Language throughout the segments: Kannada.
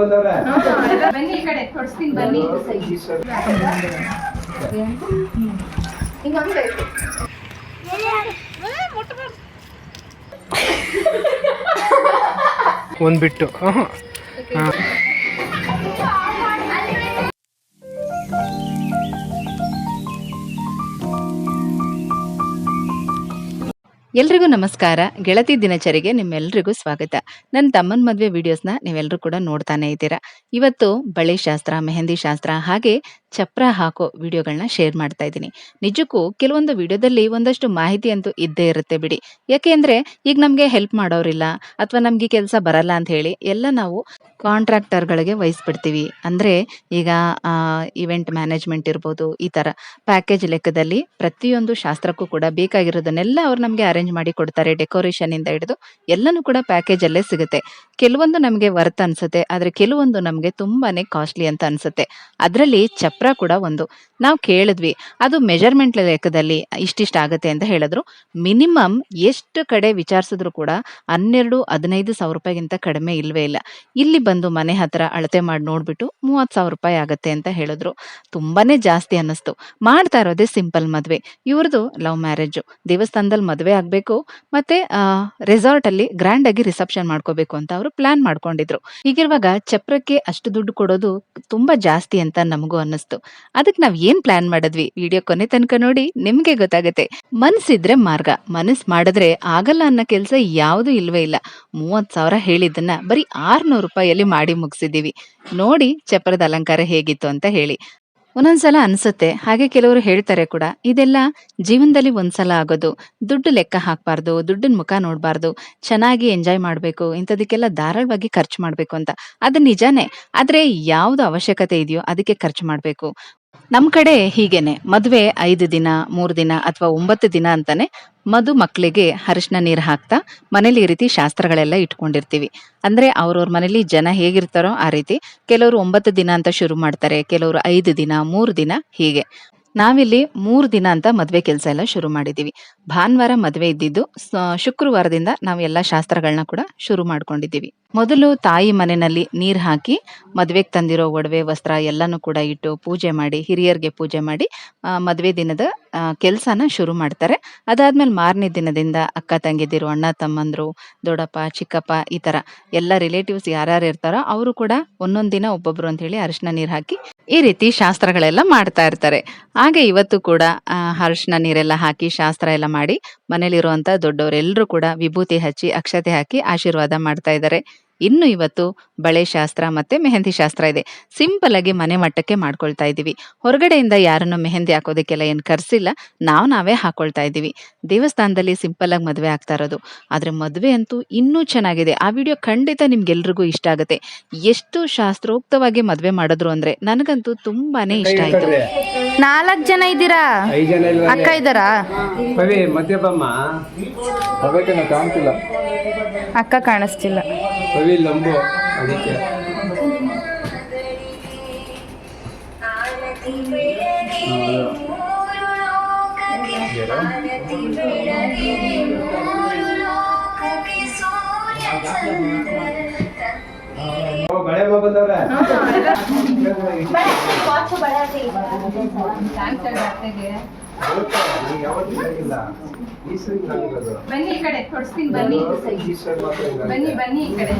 ಬಂದವ್ರೆ. ಬನ್ನಿ ಈ ಕಡೆ ಕೊಡ್ಸ್ತೀನಿ ಬನ್ನಿ. ಹಿಂಗೊಂದು ಒಂದು ಎಲ್ರಿಗೂ ನಮಸ್ಕಾರ. ಗೆಳತಿ ದಿನಚರಿಗೆ ನಿಮ್ಮೆಲ್ರಿಗೂ ಸ್ವಾಗತ. ನನ್ನ ತಮ್ಮನ ಮದುವೆ ವಿಡಿಯೋಸ್ನ ನೀವೆಲ್ಲರೂ ಕೂಡ ನೋಡ್ತಾನೆ ಇದ್ದೀರಾ. ಇವತ್ತು ಬಳೆ ಶಾಸ್ತ್ರ, ಮೆಹಂದಿ ಶಾಸ್ತ್ರ ಹಾಗೆ ಚಪ್ರ ಹಾಕೋ ವಿಡಿಯೋಗಳನ್ನ ಶೇರ್ ಮಾಡ್ತಾ ಇದ್ದೀನಿ. ನಿಜಕ್ಕೂ ಕೆಲವೊಂದು ವಿಡಿಯೋದಲ್ಲಿ ಒಂದಷ್ಟು ಮಾಹಿತಿ ಅಂತೂ ಇದ್ದೇ ಇರುತ್ತೆ ಬಿಡಿ. ಯಾಕೆ ಅಂದ್ರೆ ಈಗ ನಮಗೆ ಹೆಲ್ಪ್ ಮಾಡೋರಿಲ್ಲ ಅಥವಾ ನಮ್ಗೆ ಕೆಲಸ ಬರಲ್ಲ ಅಂತ ಹೇಳಿ ಎಲ್ಲ ನಾವು ಕಾಂಟ್ರಾಕ್ಟರ್ಗಳಿಗೆ ವಹಿಸ್ಬಿಡ್ತೀವಿ. ಅಂದ್ರೆ ಈಗ ಇವೆಂಟ್ ಮ್ಯಾನೇಜ್ಮೆಂಟ್ ಇರ್ಬೋದು, ಈ ತರ ಪ್ಯಾಕೇಜ್ ಲೆಕ್ಕದಲ್ಲಿ ಪ್ರತಿಯೊಂದು ಶಾಸ್ತ್ರಕ್ಕೂ ಕೂಡ ಬೇಕಾಗಿರೋದನ್ನೆಲ್ಲ ಅವ್ರು ನಮಗೆ ಅರೇಂಜ್ ಮಾಡಿ ಕೊಡ್ತಾರೆ ಡೆಕೋರೇಷನ್ ಇಂದ ಹಿಡಿದು ಎಲ್ಲನೂ ಕೂಡ ಪ್ಯಾಕೇಜ್ ಅಲ್ಲೇ ಸಿಗುತ್ತೆ. ಕೆಲವೊಂದು ನಮಗೆ ವರ್ತ್ ಅನ್ಸುತ್ತೆ, ಆದ್ರೆ ಕೆಲವೊಂದು ನಮಗೆ ತುಂಬಾನೇ ಕಾಸ್ಟ್ಲಿ ಅಂತ ಅನ್ಸುತ್ತೆ. ಅದರಲ್ಲಿ ಚಪ್ರ ಕೂಡ ಒಂದು. ನಾವು ಕೇಳಿದ್ವಿ, ಅದು ಮೆಜರ್ಮೆಂಟ್ ಲೆಕ್ಕದಲ್ಲಿ ಇಷ್ಟಿಷ್ಟ ಆಗುತ್ತೆ ಅಂತ ಹೇಳಿದ್ರು. ಮಿನಿಮಮ್ ಎಷ್ಟು ಕಡೆ ವಿಚಾರಿಸಿದ್ರು ಕೂಡ ಹನ್ನೆರಡು, ಹದಿನೈದು ಸಾವಿರ ರೂಪಾಯಿಗಿಂತ ಕಡಿಮೆ ಇಲ್ವೇ ಇಲ್ಲ. ಇಲ್ಲಿ ಬಂದು ಮನೆ ಹತ್ರ ಅಳತೆ ಮಾಡಿ ನೋಡ್ಬಿಟ್ಟು ಮೂವತ್ತು ಸಾವಿರ ರೂಪಾಯಿ ಆಗತ್ತೆ ಅಂತ ಹೇಳಿದ್ರು. ತುಂಬಾನೇ ಜಾಸ್ತಿ ಅನ್ನಿಸ್ತು. ಮಾಡ್ತಾ ಇರೋದೇ ಸಿಂಪಲ್ ಮದುವೆ. ಇವ್ರದ್ದು ಲವ್ ಮ್ಯಾರೇಜ್. ದೇವಸ್ಥಾನದಲ್ಲಿ ಮದುವೆ ಆಗ್ಬೇಕು, ಮತ್ತೆ ರೆಸಾರ್ಟ್ ಅಲ್ಲಿ ಗ್ರ್ಯಾಂಡ್ ಆಗಿ ರಿಸೆಪ್ಷನ್ ಮಾಡ್ಕೋಬೇಕು ಅಂತ ಅವರು ಪ್ಲಾನ್ ಮಾಡ್ಕೊಂಡಿದ್ರು. ಹೀಗಿರುವಾಗ ಚಪ್ರಕ್ಕೆ ಅಷ್ಟು ದುಡ್ಡು ಕೊಡೋದು ತುಂಬಾ ಜಾಸ್ತಿ ಅಂತ ನಮಗೂ ಅನ್ನಿಸ್ತು. ಅದಕ್ಕೆ ನಾವ್ ಏನ್ ಪ್ಲಾನ್ ಮಾಡಿದ್ವಿ? ವಿಡಿಯೋ ಕೊನೆ ತನಕ ನೋಡಿ ನಿಮ್ಗೆ ಗೊತ್ತಾಗತ್ತೆ. ಮನಸ್ಸಿದ್ರೆ ಮಾರ್ಗ. ಮನಸ್ ಮಾಡಿದ್ರೆ ಆಗಲ್ಲ ಅನ್ನೋ ಕೆಲಸ ಯಾವುದು ಇಲ್ವೇ ಇಲ್ಲ. ಮೂವತ್ ಸಾವಿರ ಹೇಳಿದ್ದನ್ನ ಬರೀ ಆರ್ನೂರು ರೂಪಾಯಿಯಲ್ಲಿ ಮಾಡಿ ಮುಗಿಸಿದ್ದೀವಿ. ನೋಡಿ ಚಪ್ರದ ಅಲಂಕಾರ ಹೇಗಿತ್ತು ಅಂತ ಹೇಳಿ. ಒಂದೊಂದ್ಸಲ ಅನ್ಸುತ್ತೆ, ಹಾಗೆ ಕೆಲವರು ಹೇಳ್ತಾರೆ ಕೂಡ, ಇದೆಲ್ಲ ಜೀವನದಲ್ಲಿ ಒಂದ್ಸಲ ಆಗೋದು, ದುಡ್ಡು ಲೆಕ್ಕ ಹಾಕ್ಬಾರ್ದು, ದುಡ್ಡಿನ ಮುಖ ನೋಡ್ಬಾರ್ದು, ಚೆನ್ನಾಗಿ ಎಂಜಾಯ್ ಮಾಡ್ಬೇಕು, ಇಂಥದಕ್ಕೆಲ್ಲ ಧಾರಾಳವಾಗಿ ಖರ್ಚು ಮಾಡ್ಬೇಕು ಅಂತ. ಅದು ನಿಜಾನೇ, ಆದ್ರೆ ಯಾವ್ದು ಅವಶ್ಯಕತೆ ಇದೆಯೋ ಅದಕ್ಕೆ ಖರ್ಚು ಮಾಡ್ಬೇಕು. ನಮ್ ಕಡೆ ಹೀಗೇನೆ. ಮದ್ವೆ ಐದು ದಿನ, ಮೂರು ದಿನ ಅಥವಾ ಒಂಬತ್ತು ದಿನ ಅಂತಾನೆ ಮದು ಮಕ್ಕಳಿಗೆ ಅರಿಶಿನ ನೀರು ಹಾಕ್ತಾ ಮನೇಲಿ ಈ ರೀತಿ ಶಾಸ್ತ್ರಗಳೆಲ್ಲ ಇಟ್ಕೊಂಡಿರ್ತೀವಿ. ಅಂದ್ರೆ ಅವ್ರವ್ರ ಮನೇಲಿ ಜನ ಹೇಗಿರ್ತಾರೋ ಆ ರೀತಿ ಕೆಲವರು ಒಂಬತ್ತು ದಿನ ಅಂತ ಶುರು ಮಾಡ್ತಾರೆ, ಕೆಲವರು ಐದು ದಿನ, ಮೂರು ದಿನ ಹೀಗೆ. ನಾವಿಲ್ಲಿ ಮೂರು ದಿನ ಅಂತ ಮದ್ವೆ ಕೆಲಸ ಎಲ್ಲ ಶುರು ಮಾಡಿದೀವಿ. ಭಾನುವಾರ ಮದುವೆ ಇದ್ದಿದ್ದು ಶುಕ್ರವಾರದಿಂದ ನಾವು ಎಲ್ಲ ಶಾಸ್ತ್ರಗಳನ್ನ ಕೂಡ ಶುರು ಮಾಡ್ಕೊಂಡಿದ್ದೀವಿ. ಮೊದಲು ತಾಯಿ ಮನೆಯಲ್ಲಿ ನೀರು ಹಾಕಿ, ಮದುವೆಗೆ ತಂದಿರೋ ಒಡವೆ, ವಸ್ತ್ರ ಎಲ್ಲನೂ ಕೂಡ ಇಟ್ಟು ಪೂಜೆ ಮಾಡಿ, ಹಿರಿಯರಿಗೆ ಪೂಜೆ ಮಾಡಿ ಮದುವೆ ದಿನದ ಕೆಲಸನ ಶುರು ಮಾಡ್ತಾರೆ. ಅದಾದ್ಮೇಲೆ ಮಾರನೇ ದಿನದಿಂದ ಅಕ್ಕ, ತಂಗಿದಿರು, ಅಣ್ಣ, ತಮ್ಮಂದ್ರು, ದೊಡ್ಡಪ್ಪ, ಚಿಕ್ಕಪ್ಪ ಈ ತರ ಎಲ್ಲ ರಿಲೇಟಿವ್ಸ್ ಯಾರ್ಯಾರು ಇರ್ತಾರೋ ಅವರು ಕೂಡ ಒಂದೊಂದ್ ದಿನ ಒಬ್ಬೊಬ್ರು ಅಂತ ಹೇಳಿ ಅರಿಶಿನ ನೀರು ಹಾಕಿ ಈ ರೀತಿ ಶಾಸ್ತ್ರಗಳೆಲ್ಲ ಮಾಡ್ತಾ ಇರ್ತಾರೆ. ಹಾಗೆ ಇವತ್ತು ಕೂಡ ಅರಿಶಿನ ನೀರೆಲ್ಲ ಹಾಕಿ ಶಾಸ್ತ್ರ ಎಲ್ಲ ಮಾಡಿ ಮನೇಲಿರುವಂತ ದೊಡ್ಡವರೆಲ್ಲರೂ ಕೂಡ ವಿಭೂತಿ ಹಚ್ಚಿ ಅಕ್ಷತೆ ಹಾಕಿ ಆಶೀರ್ವಾದ ಮಾಡ್ತಾ ಇದ್ದಾರೆ. ಇನ್ನು ಇವತ್ತು ಬಳೆ ಶಾಸ್ತ್ರ ಮತ್ತೆ ಮೆಹಂದಿ ಶಾಸ್ತ್ರ ಇದೆ. ಸಿಂಪಲ್ ಆಗಿ ಮನೆ ಮಟ್ಟಕ್ಕೆ ಮಾಡ್ಕೊಳ್ತಾ ಇದ್ದೀವಿ. ಹೊರಗಡೆಯಿಂದ ಯಾರನ್ನು ಮೆಹಂದಿ ಹಾಕೋದಕ್ಕೆಲ್ಲ ಏನು ಕರ್ಸಿಲ್ಲ ನಾವು ನಾವೇ ಹಾಕೊಳ್ತಾ ಇದ್ದೀವಿ. ದೇವಸ್ಥಾನದಲ್ಲಿ ಸಿಂಪಲ್ ಆಗಿ ಮದುವೆ ಆಗ್ತಾ ಇರೋದು. ಆದ್ರೆ ಮದುವೆ ಅಂತೂ ಇನ್ನೂ ಚೆನ್ನಾಗಿದೆ. ಆ ವಿಡಿಯೋ ಖಂಡಿತ ನಿಮ್ಗೆಲ್ರಿಗೂ ಇಷ್ಟ ಆಗುತ್ತೆ. ಎಷ್ಟು ಶಾಸ್ತ್ರೋಕ್ತವಾಗಿ ಮದುವೆ ಮಾಡಿದ್ರು ಅಂದ್ರೆ ನನಗಂತೂ ತುಂಬಾನೇ ಇಷ್ಟ ಆಯ್ತು. ನಾಲ್ಕು ಜನ ಇದ್ದೀರಾ? ಐದು ಜನ ಇಲ್ವಾ? ಅಕ್ಕ ಇದ್ದಾರಾ? ಪವಿ ಮಧ್ಯ ಬಮ್ಮ? ಅದಕ್ಕೆ ಕಾಣ್ತಿಲ್ಲ. ಅಕ್ಕ ಕಾಣಿಸ್ತಿಲ್ಲ. ಪವಿ ಲಂಬು. ಅದಕ್ಕೆ. ಬಳೆ ಬಂದವ್ರೆ ಬನ್ನಿ ಈ ಕಡೆ ಕೊಡ್ಸ್ತೀನಿ ಬನ್ನಿ. ಬನ್ನಿ ಬನ್ನಿ ಈ ಕಡೆ.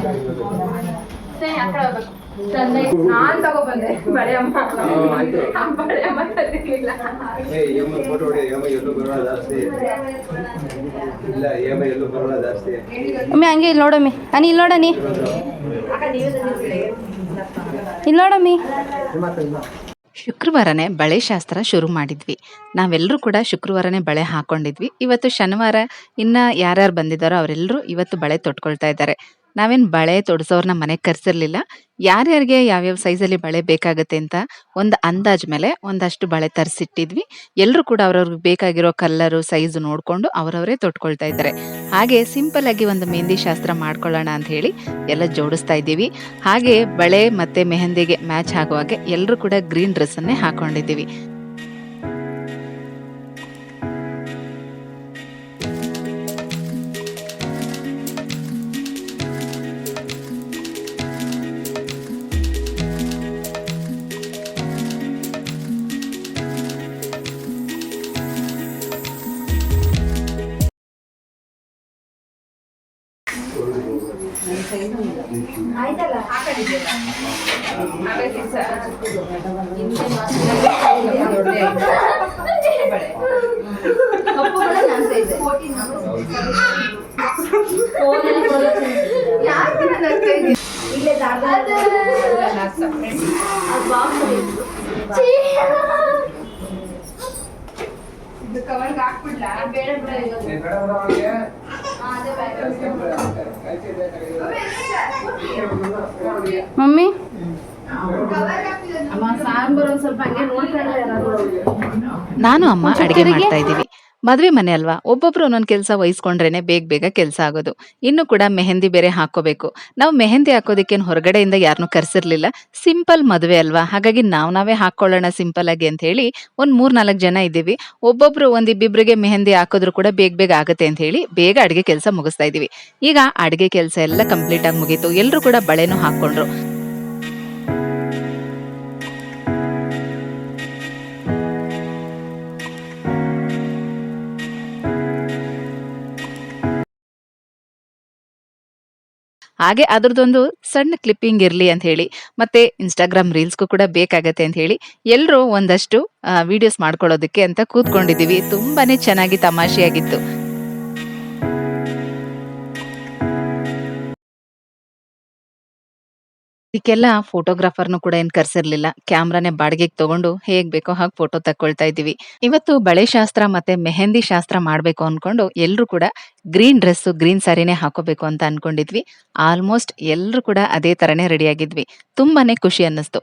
ನಾನ್ ತಗೊಬಂದೆ ಬಳೆ ಅಮ್ಮ. ಬಳೆ ಅಮ್ಮ ತಂದಿರ್ಲಿಲ್ಲ. ಹಂಗೆ ಇಲ್ಲಿ ನೋಡಮ್ಮಿ. ಅನಿ ಇಲ್ಲಿ ನೋಡನಿ ಇಲ್ಲಿ ನೋಡಮ್ಮಿ. ಶುಕ್ರವಾರನೇ ಬಳೆ ಶಾಸ್ತ್ರ ಶುರು ಮಾಡಿದ್ವಿ. ನಾವೆಲ್ಲರೂ ಕೂಡ ಶುಕ್ರವಾರನೇ ಬಳೆ ಹಾಕೊಂಡಿದ್ವಿ. ಇವತ್ತು ಶನಿವಾರ ಇನ್ನ ಯಾರ್ಯಾರು ಬಂದಿದ್ದಾರೋ ಅವರೆಲ್ಲರೂ ಇವತ್ತು ಬಳೆ ತೊಟ್ಕೊಳ್ತಾ ಇದ್ದಾರೆ. ನಾವೇನ್ ಬಳೆ ತೊಡ್ಸೋರ್ನ ಮನೆಗೆ ಕರ್ಸಿರ್ಲಿಲ್ಲ. ಯಾರ್ಯಾರಿಗೆ ಯಾವ್ಯಾವ ಸೈಜಲ್ಲಿ ಬಳೆ ಬೇಕಾಗುತ್ತೆ ಅಂತ ಒಂದು ಅಂದಾಜ್ ಮೇಲೆ ಒಂದಷ್ಟು ಬಳೆ ತರಿಸಿಟ್ಟಿದ್ವಿ. ಎಲ್ಲರೂ ಕೂಡ ಅವ್ರವ್ರಿಗೆ ಬೇಕಾಗಿರೋ ಕಲ್ಲರು, ಸೈಜ್ ನೋಡ್ಕೊಂಡು ಅವರವರೇ ತೊಟ್ಕೊಳ್ತಾ ಇದ್ದಾರೆ. ಹಾಗೆ ಸಿಂಪಲ್ ಆಗಿ ಒಂದು ಮೆಹಂದಿ ಶಾಸ್ತ್ರ ಮಾಡ್ಕೊಳ್ಳೋಣ ಅಂತ ಹೇಳಿ ಎಲ್ಲ ಜೋಡಿಸ್ತಾ ಇದ್ದೀವಿ. ಹಾಗೆ ಬಳೆ ಮತ್ತೆ ಮೆಹಂದಿಗೆ ಮ್ಯಾಚ್ ಆಗುವಾಗೆ ಎಲ್ಲರೂ ಕೂಡ ಗ್ರೀನ್ ಡ್ರೆಸ್ ಅನ್ನೇ separate. ಇದು ಕವರ್ಗೆ ಹಾಕ್ಬಿಡ್ಲಾ ಬೇಡ ಬೇಡ. ಮಮ್ಮಿ? ಅಮ್ಮ ಸಾಂಬಾರು ಒಂದ್ ಸ್ವಲ್ಪ ಹಂಗೆ ನೋಡ್ಕೊಂಡ್ರೆ ನಾನು ಅಮ್ಮ ಅಡಿಗೆ ಮಾಡ್ತಾ ಇದ್ದೀವಿ. ಮದ್ವೆ ಮನೆ ಅಲ್ವಾ? ಒಬ್ಬೊಬ್ರು ಒಂದೊಂದು ಕೆಲಸ ವಹಿಸ್ಕೊಂಡ್ರೇನೆ ಬೇಗ ಬೇಗ ಕೆಲಸ ಆಗೋದು. ಇನ್ನು ಕೂಡ ಮೆಹಂದಿ ಬೇರೆ ಹಾಕೋಬೇಕು. ನಾವು ಮೆಹಂದಿ ಹಾಕೋದಕ್ಕೇನು ಹೊರಗಡೆಯಿಂದ ಯಾರನ್ನೂ ಕರೆಸಿರ್ಲಿಲ್ಲ. ಸಿಂಪಲ್ ಮದುವೆ ಅಲ್ವಾ? ಹಾಗಾಗಿ ನಾವು ನಾವೇ ಹಾಕೊಳ್ಳೋಣ ಸಿಂಪಲ್ ಆಗಿ ಅಂತ ಹೇಳಿ ಒಂದು ಮೂರ್ ನಾಲ್ಕು ಜನ ಇದ್ದೀವಿ. ಒಬ್ಬೊಬ್ರು ಒಂದು ಇಬ್ಬಿಬ್ರಿಗೆ ಮೆಹಂದಿ ಹಾಕಿದ್ರು ಕೂಡ ಬೇಗ ಬೇಗ ಆಗುತ್ತೆ ಅಂತ ಹೇಳಿ ಬೇಗ ಅಡುಗೆ ಕೆಲಸ ಮುಗಿಸ್ತಾ ಇದೀವಿ ಈಗ ಅಡುಗೆ ಕೆಲಸ ಎಲ್ಲ ಕಂಪ್ಲೀಟ್ ಆಗಿ ಮುಗೀತು. ಎಲ್ಲರೂ ಕೂಡ ಬಳೆನೂ ಹಾಕೊಂಡ್ರು. ಹಾಗೆ ಅದ್ರದ್ದೊಂದು ಸಣ್ಣ ಕ್ಲಿಪ್ಪಿಂಗ್ ಇರಲಿ ಅಂತ ಹೇಳಿ, ಮತ್ತೆ ಇನ್ಸ್ಟಾಗ್ರಾಮ್ ರೀಲ್ಸ್ಗೂ ಕೂಡ ಬೇಕಾಗತ್ತೆ ಅಂತ ಹೇಳಿ ಎಲ್ಲರೂ ಒಂದಷ್ಟು ವಿಡಿಯೋಸ್ ಮಾಡ್ಕೊಳ್ಳೋದಕ್ಕೆ ಅಂತ ಕೂತ್ಕೊಂಡಿದ್ದೀವಿ. ತುಂಬಾನೇ ಚೆನ್ನಾಗಿ ತಮಾಷೆಯಾಗಿತ್ತು. ಇದಕ್ಕೆಲ್ಲ ಫೋಟೋಗ್ರಾಫರ್ನು ಕೂಡ ಏನ್ ಕರ್ಸಿರ್ಲಿಲ್ಲ. ಕ್ಯಾಮ್ರಾನೇ ಬಾಡಿಗೆಗೆ ತಗೊಂಡು ಹೇಗ್ ಬೇಕೋ ಹಾಗೆ ಫೋಟೋ ತಕ್ಕೊಳ್ತಾ ಇದೀವಿ ಇವತ್ತು ಬಳೆ ಶಾಸ್ತ್ರ ಮತ್ತೆ ಮೆಹಂದಿ ಶಾಸ್ತ್ರ ಮಾಡ್ಬೇಕು ಅನ್ಕೊಂಡು ಎಲ್ರು ಕೂಡ ಗ್ರೀನ್ ಡ್ರೆಸ್ ಗ್ರೀನ್ ಸಾರಿನೇ ಹಾಕೋಬೇಕು ಅಂತ ಅನ್ಕೊಂಡಿದ್ವಿ. ಆಲ್ಮೋಸ್ಟ್ ಎಲ್ರು ಕೂಡ ಅದೇ ತರನೇ ರೆಡಿ ಆಗಿದ್ವಿ. ತುಂಬಾನೇ ಖುಷಿ ಅನ್ನಿಸ್ತು.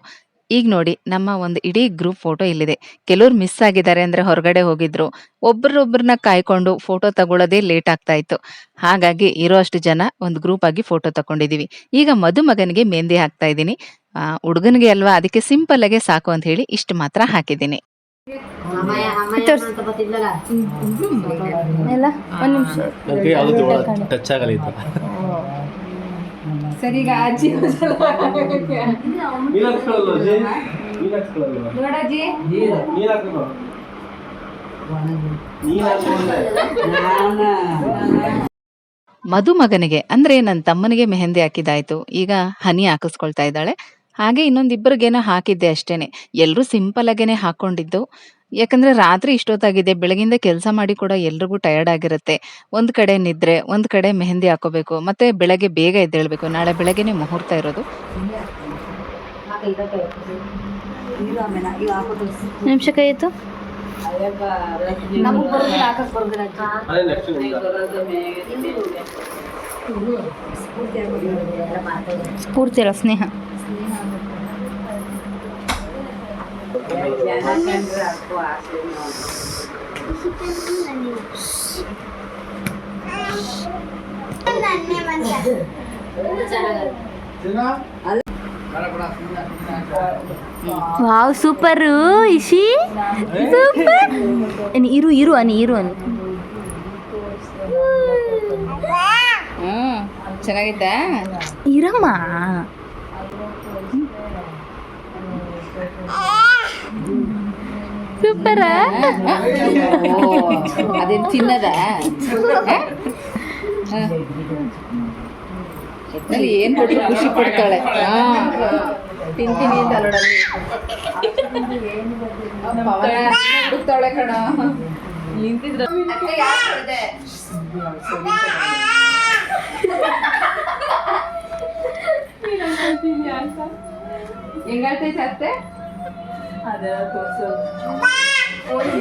ಈಗ ನೋಡಿ ನಮ್ಮ ಒಂದು ಇಡೀ ಗ್ರೂಪ್ ಫೋಟೋ ಇಲ್ಲಿದೆ. ಕೆಲವ್ರು ಮಿಸ್ ಆಗಿದ್ದಾರೆ ಅಂದ್ರೆ ಹೊರಗಡೆ ಹೋಗಿದ್ರು. ಒಬ್ರೊಬ್ರನ್ನ ಕಾಯ್ಕೊಂಡು ಫೋಟೋ ತಗೊಳ್ಳೋದೇ ಲೇಟ್ ಆಗ್ತಾ ಇತ್ತು. ಹಾಗಾಗಿ ಇರೋ ಅಷ್ಟು ಜನ ಒಂದು ಗ್ರೂಪ್ ಆಗಿ ಫೋಟೋ ತಕೊಂಡಿದೀವಿ. ಈಗ ಮದುಮಗನಿಗೆ ಮೆಹಂದಿ ಹಾಕ್ತಾ ಇದ್ದೀನಿ. ಹುಡುಗನಿಗೆ ಅಲ್ವಾ? ಅದಕ್ಕೆ ಸಿಂಪಲ್ ಆಗಿ ಸಾಕು ಅಂತ ಹೇಳಿ ಇಷ್ಟು ಮಾತ್ರ ಹಾಕಿದ್ದೀನಿ. ಟಚ್ ಆಗಲ್ಲ ಇದು ಸರಿ ಈಗ ಅಜ್ಜಿ ನೋಡಜ್ಜಿ. ಮದುಮಗನಿಗೆ ಅಂದ್ರೆ ನನ್ನ ತಮ್ಮನಿಗೆ ಮೆಹಂದಿ ಹಾಕಿದಾಯ್ತು ಈಗ ಹನಿ ಹಾಕಿಸ್ಕೊಳ್ತಾ ಇದ್ದಾಳೆ. ಹಾಗೆ ಇನ್ನೊಂದಿಬ್ಬರಿಗೇನೋ ಹಾಕಿದ್ದೆ ಅಷ್ಟೇನೆ. ಎಲ್ಲರೂ ಸಿಂಪಲ್ ಆಗೇನೆ ಹಾಕೊಂಡಿದ್ದು. ಯಾಕಂದ್ರೆ ರಾತ್ರಿ ಇಷ್ಟೊತ್ತಾಗಿದೆ ಬೆಳಗಿಂದ ಕೆಲಸ ಮಾಡಿ ಕೂಡ ಎಲ್ರಿಗೂ ಟಯರ್ಡ್ ಆಗಿರುತ್ತೆ. ಒಂದ್ ಕಡೆ ನಿದ್ರೆ ಒಂದ್ ಕಡೆ ಮೆಹಂದಿ ಹಾಕೋಬೇಕು ಮತ್ತೆ ಬೆಳಗ್ಗೆ ಬೇಗ ಎದ್ದೇಳ್ಬೇಕು. ನಾಳೆ ಬೆಳಗ್ಗೆನೆ ಮುಹೂರ್ತ ಇರೋದು. ನಿಮಿಷ ಕಾಯಿತು ಸ್ಫೂರ್ತಿ ಅಲ್ಲ ಸ್ನೇಹ. ವಾವ್ ಸೂಪರ್ ಇಶಿ ಸೂಪರ್ ಅನಿ ಇರು ಇರು ಅನಿ ಇರು ಅನಿ ಹ್ಮ್ ಚೆನ್ನಾಗಿತ್ತಾ ಇರಮ್ಮ ಸೂಪರ ಅದೇನ್ ಚಿನ್ನದ ಅಲ್ಲಿ ಏನ್ ಕೊಟ್ಟು ಖುಷಿ ಪಡ್ತಾಳೆ ಹಾ ತಿಂತೀನಿ ಅಂತ ನೋಡಲ್ಲಿ ಹುಡುಕ್ತಾಳೆ ಕಣ ನಿಂತಿದ್ರ ಹೆಂಗಾಗ್ತೈತೆ ಅತ್ತೆ ಅದ ತೋರ್ಸು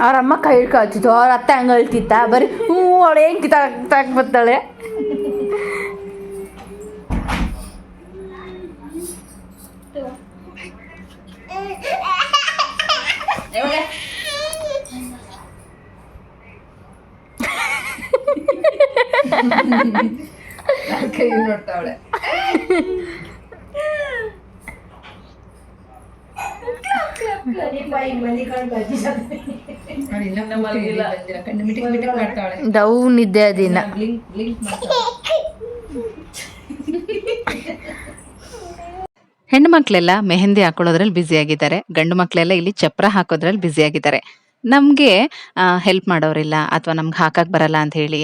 ಅವ್ರ ಅಮ್ಮ ಕೈ ಹಿಡ್ಕೊಳ್ತಿತ್ತು ಅವ್ರ ಅತ್ತೆ ಹಂಗೆ ಅಳ್ತಿತ್ತ ಬರೀ ಹ್ಞೂ ಅವಳು ಹೆಂಗೆ ಕಿತ್ತಾಕ್ ಕಿತ್ತಾಕ್ ಬರ್ತಾಳೆ? ಕೈ ನೋಡ್ತಾವಳೆ ಡೌನ್ ನಿದ್ದೆ ಅದಿನ ಹೆಣ್ಣು ಮಕ್ಕಳೆಲ್ಲ ಮೆಹಂದಿ ಹಾಕೊಳ್ಳೋದ್ರಲ್ಲಿ ಬ್ಯುಸಿ ಆಗಿದ್ದಾರೆ. ಗಂಡು ಮಕ್ಕಳೆಲ್ಲ ಇಲ್ಲಿ ಚಪ್ರ ಹಾಕೋದ್ರಲ್ಲಿ ಬ್ಯುಸಿ ಆಗಿದ್ದಾರೆ. ನಮಗೆ ಹೆಲ್ಪ್ ಮಾಡೋರಿಲ್ಲ ಅಥವಾ ನಮ್ಗೆ ಹಾಕಕ್ಕೆ ಬರಲ್ಲ ಅಂತ ಹೇಳಿ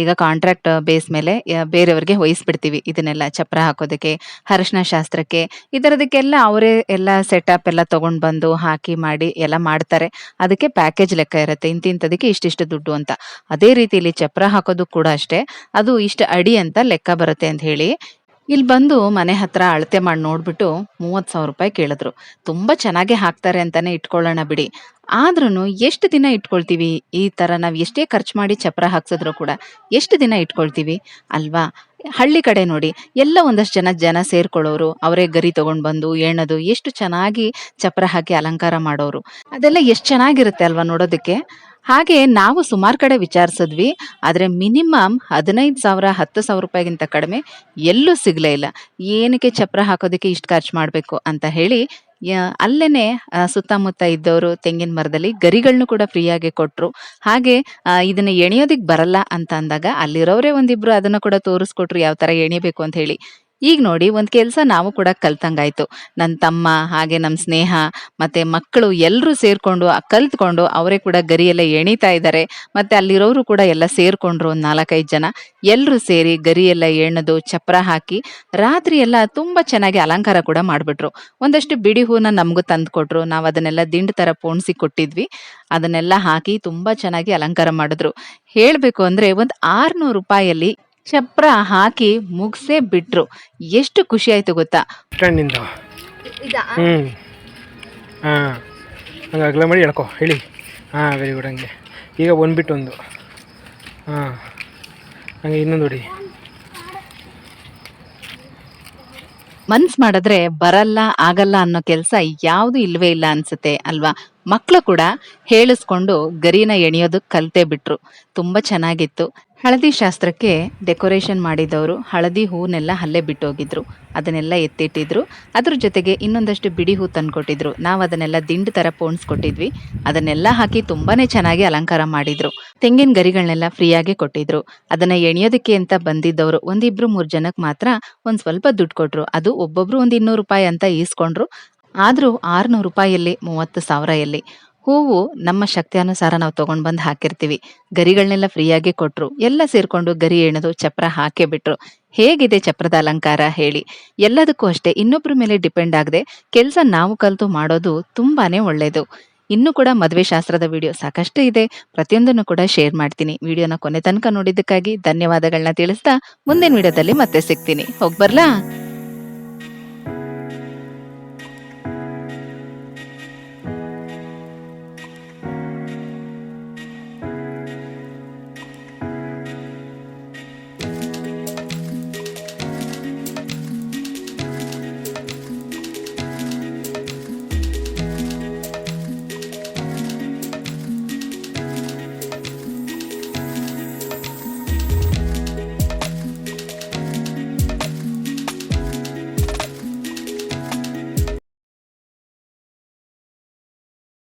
ಈಗ ಕಾಂಟ್ರಾಕ್ಟ್ ಬೇಸ್ ಮೇಲೆ ಬೇರೆಯವ್ರಿಗೆ ವಹಿಸ್ಬಿಡ್ತೀವಿ ಇದನ್ನೆಲ್ಲ ಚಪ್ರ ಹಾಕೋದಕ್ಕೆ, ಅರಶಿನ ಶಾಸ್ತ್ರಕ್ಕೆ, ಇದರದಕ್ಕೆಲ್ಲ ಅವರೇ ಎಲ್ಲ ಸೆಟಪ್ ಎಲ್ಲ ತಗೊಂಡ್ ಬಂದು ಹಾಕಿ ಮಾಡಿ ಎಲ್ಲ ಮಾಡ್ತಾರೆ. ಅದಕ್ಕೆ ಪ್ಯಾಕೇಜ್ ಲೆಕ್ಕ ಇರುತ್ತೆ, ಇಂತಿಂಥದಕ್ಕೆ ಇಷ್ಟಿಷ್ಟು ದುಡ್ಡು ಅಂತ. ಅದೇ ರೀತಿಯಲ್ಲಿ ಚಪ್ರ ಹಾಕೋದು ಕೂಡ ಅಷ್ಟೇ, ಅದು ಇಷ್ಟು ಅಡಿ ಅಂತ ಲೆಕ್ಕ ಬರುತ್ತೆ ಅಂತ ಹೇಳಿ ಇಲ್ಲಿ ಬಂದು ಮನೆ ಹತ್ರ ಅಳತೆ ಮಾಡಿ ನೋಡ್ಬಿಟ್ಟು ಮೂವತ್ತು ಸಾವಿರ ರೂಪಾಯಿ ಕೇಳಿದ್ರು. ತುಂಬ ಚೆನ್ನಾಗಿ ಹಾಕ್ತಾರೆ ಅಂತಾನೆ ಇಟ್ಕೊಳ್ಳೋಣ ಬಿಡಿ. ಆದ್ರೂ ಎಷ್ಟು ದಿನ ಇಟ್ಕೊಳ್ತೀವಿ? ಈ ಥರ ನಾವು ಎಷ್ಟೇ ಖರ್ಚು ಮಾಡಿ ಚಪ್ರ ಹಾಕ್ಸಿದ್ರು ಕೂಡ ಎಷ್ಟು ದಿನ ಇಟ್ಕೊಳ್ತೀವಿ? ಅಲ್ವಾ? ಹಳ್ಳಿ ಕಡೆ ನೋಡಿ, ಎಲ್ಲ ಒಂದಷ್ಟು ಜನ ಜನ ಸೇರ್ಕೊಳ್ಳೋರು, ಅವರೇ ಗರಿ ತಗೊಂಡ್ ಬಂದು ಎಣ್ಣದು ಎಷ್ಟು ಚೆನ್ನಾಗಿ ಚಪ್ರ ಹಾಕಿ ಅಲಂಕಾರ ಮಾಡೋರು. ಅದೆಲ್ಲ ಎಷ್ಟು ಚೆನ್ನಾಗಿರುತ್ತೆ ಅಲ್ವಾ ನೋಡೋದಕ್ಕೆ? ಹಾಗೆ ನಾವು ಸುಮಾರು ಕಡೆ ವಿಚಾರಿಸಿದ್ವಿ, ಆದರೆ ಮಿನಿಮಮ್ ಹದಿನೈದು ಸಾವಿರ, ಹತ್ತು ಸಾವಿರ ರೂಪಾಯಿಗಿಂತ ಕಡಿಮೆ ಎಲ್ಲೂ ಸಿಗಲೇ ಇಲ್ಲ. ಏನಕ್ಕೆ ಚಪ್ರ ಹಾಕೋದಕ್ಕೆ ಇಷ್ಟು ಖರ್ಚು ಮಾಡಬೇಕು ಅಂತ ಹೇಳಿ ಅಲ್ಲೇ ಅಲ್ಲೇನೆ ಸುತ್ತಮುತ್ತ ಇದ್ದವರು ತೆಂಗಿನ ಮರದಲ್ಲಿ ಗರಿಗಳನ್ನು ಕೂಡ ಫ್ರೀಯಾಗಿ ಕೊಟ್ಟರು ಹಾಗೆ ಇದನ್ನ ಎಣಿಯೋದಿಕ್ ಬರಲ್ಲ ಅಂತ ಅಂದಾಗ ಅಲ್ಲಿರೋರೇ ಒಂದಿಬ್ರು ಅದನ್ನ ಕೂಡ ತೋರಿಸ್ಕೊಟ್ರು, ಯಾವ ತರ ಎಣಿಬೇಕು ಅಂತ ಹೇಳಿ. ಈಗ ನೋಡಿ ಒಂದು ಕೆಲಸ ನಾವು ಕೂಡ ಕಲ್ತಂಗಾಯ್ತು. ನನ್ನ ತಮ್ಮ, ಹಾಗೆ ನಮ್ಮ ಸ್ನೇಹ, ಮತ್ತೆ ಮಕ್ಕಳು ಎಲ್ಲರೂ ಸೇರ್ಕೊಂಡು ಕಲ್ತ್ಕೊಂಡು ಅವರೇ ಕೂಡ ಗರಿಯೆಲ್ಲ ಎಣಿತಾ ಇದ್ದಾರೆ. ಮತ್ತೆ ಅಲ್ಲಿರೋರು ಕೂಡ ಎಲ್ಲ ಸೇರ್ಕೊಂಡ್ರು ಒಂದು ನಾಲ್ಕೈದು ಜನ. ಎಲ್ಲರೂ ಸೇರಿ ಗರಿಯೆಲ್ಲ ಎಣ್ಣದು ಚಪ್ರ ಹಾಕಿ ರಾತ್ರಿ ಎಲ್ಲ ತುಂಬಾ ಚೆನ್ನಾಗಿ ಅಲಂಕಾರ ಕೂಡ ಮಾಡ್ಬಿಟ್ರು. ಒಂದಷ್ಟು ಬಿಡಿ ಹೂನ ನಮಗೂ ತಂದು ಕೊಟ್ರು ನಾವು ಅದನ್ನೆಲ್ಲ ದಿಂಡು ತರ ಪೋಣಿಸಿ ಕೊಟ್ಟಿದ್ವಿ. ಅದನ್ನೆಲ್ಲ ಹಾಕಿ ತುಂಬಾ ಚೆನ್ನಾಗಿ ಅಲಂಕಾರ ಮಾಡಿದ್ರು. ಹೇಳಬೇಕು ಅಂದ್ರೆ ಒಂದು ಆರುನೂರು ರೂಪಾಯಲ್ಲಿ ಚಪ್ರ ಹಾಕಿ ಮುಗಿಸೇ ಬಿಟ್ರು. ಎಷ್ಟು ಖುಷಿ ಆಯ್ತು ಗೊತ್ತಾ? ಸ್ಟ್ಯಾಂಡಿಂದ ಹ್ಞೂ ಹಾಂ. ಹಂಗೆ ಅಗಲ ಮಾಡಿ ಎಳ್ಕೊ ಹೇಳಿ. ಹಾಂ ವೆರಿ ಗುಡ್ ಹಂಗೆ. ಈಗ ಒಂದು ಬಿಟ್ಟು ಒಂದು ಹಾಂ. ಹಂಗೆ ಇನ್ನೊಂದು ಹೊಡಿ ಮನ್ಸ್ ಮಾಡಿದ್ರೆ ಬರಲ್ಲ ಆಗಲ್ಲ ಅನ್ನೋ ಕೆಲಸ ಯಾವುದು ಇಲ್ವೇ ಇಲ್ಲ ಅನ್ಸುತ್ತೆ ಅಲ್ವಾ? ಮಕ್ಕಳು ಕೂಡ ಹೇಳಿಸ್ಕೊಂಡು ಗರಿನ ಎಣಿಯೋದು ಕಲ್ತೇ ಬಿಟ್ರು. ತುಂಬಾ ಚೆನ್ನಾಗಿತ್ತು. ಹಳದಿ ಶಾಸ್ತ್ರಕ್ಕೆ ಡೆಕೋರೇಷನ್ ಮಾಡಿದವರು ಹಳದಿ ಹೂವನ್ನೆಲ್ಲ ಅಲ್ಲೇ ಬಿಟ್ಟೋಗಿದ್ರು. ಅದನ್ನೆಲ್ಲ ಎತ್ತಿಟ್ಟಿದ್ರು. ಅದ್ರ ಜೊತೆಗೆ ಇನ್ನೊಂದಷ್ಟು ಬಿಡಿ ಹೂ ತಂದುಕೊಟ್ಟಿದ್ರು. ನಾವು ಅದನ್ನೆಲ್ಲ ದಿಂಡು ತರ ಪೋಣಿಸ್ಕೊಟ್ಟಿದ್ವಿ ಅದನ್ನೆಲ್ಲ ಹಾಕಿ ತುಂಬಾನೇ ಚೆನ್ನಾಗಿ ಅಲಂಕಾರ ಮಾಡಿದ್ರು. ತೆಂಗಿನ ಗರಿಗಳನ್ನೆಲ್ಲ ಫ್ರೀಯಾಗಿ ಕೊಟ್ಟಿದ್ರು. ಅದನ್ನ ಎಣಿಯೋದಕ್ಕೆ ಅಂತ ಬಂದಿದ್ದವರು ಒಂದಿಬ್ರು ಮೂರು ಜನಕ್ಕೆ ಮಾತ್ರ ಒಂದು ಸ್ವಲ್ಪ ದುಡ್ಡು ಕೊಟ್ರು. ಅದು ಒಬ್ಬೊಬ್ರು ಒಂದು ಇನ್ನೂರು ರೂಪಾಯಿ ಅಂತ ಈಸ್ಕೊಂಡ್ರು. ಆದ್ರೂ ಆರ್ನೂರು ರೂಪಾಯಲ್ಲಿ, ಮೂವತ್ತು ಸಾವಿರ ಎಲ್ಲಿ ಹೂವು ನಮ್ಮ ಶಕ್ತಿಯಾನುಸಾರ ನಾವು ತಗೊಂಡ್ ಬಂದು ಹಾಕಿರ್ತೀವಿ. ಗರಿಗಳನ್ನೆಲ್ಲ ಫ್ರೀಯಾಗಿ ಕೊಟ್ರು. ಎಲ್ಲ ಸೇರ್ಕೊಂಡು ಗರಿ ಎಣೆದು ಚಪ್ರ ಹಾಕೇ ಬಿಟ್ರು ಹೇಗಿದೆ ಚಪ್ರದ ಅಲಂಕಾರ ಹೇಳಿ. ಎಲ್ಲದಕ್ಕೂ ಅಷ್ಟೇ ಇನ್ನೊಬ್ರ ಮೇಲೆ ಡಿಪೆಂಡ್ ಆಗದೆ ಕೆಲಸ ನಾವು ಕಲ್ತು ಮಾಡೋದು ತುಂಬಾನೇ ಒಳ್ಳೇದು. ಇನ್ನು ಕೂಡ ಮದುವೆ ಶಾಸ್ತ್ರದ ವಿಡಿಯೋ ಸಾಕಷ್ಟು ಇದೆ. ಪ್ರತಿಯೊಂದನ್ನು ಕೂಡ ಶೇರ್ ಮಾಡ್ತೀನಿ. ವಿಡಿಯೋನ ಕೊನೆ ತನಕ ನೋಡಿದ್ದಕ್ಕಾಗಿ ಧನ್ಯವಾದಗಳನ್ನ ತಿಳಿಸ್ತಾ ಮುಂದಿನ ವಿಡಿಯೋದಲ್ಲಿ ಮತ್ತೆ ಸಿಗ್ತೀನಿ. ಹೋಗ್ಬರ್ಲಾ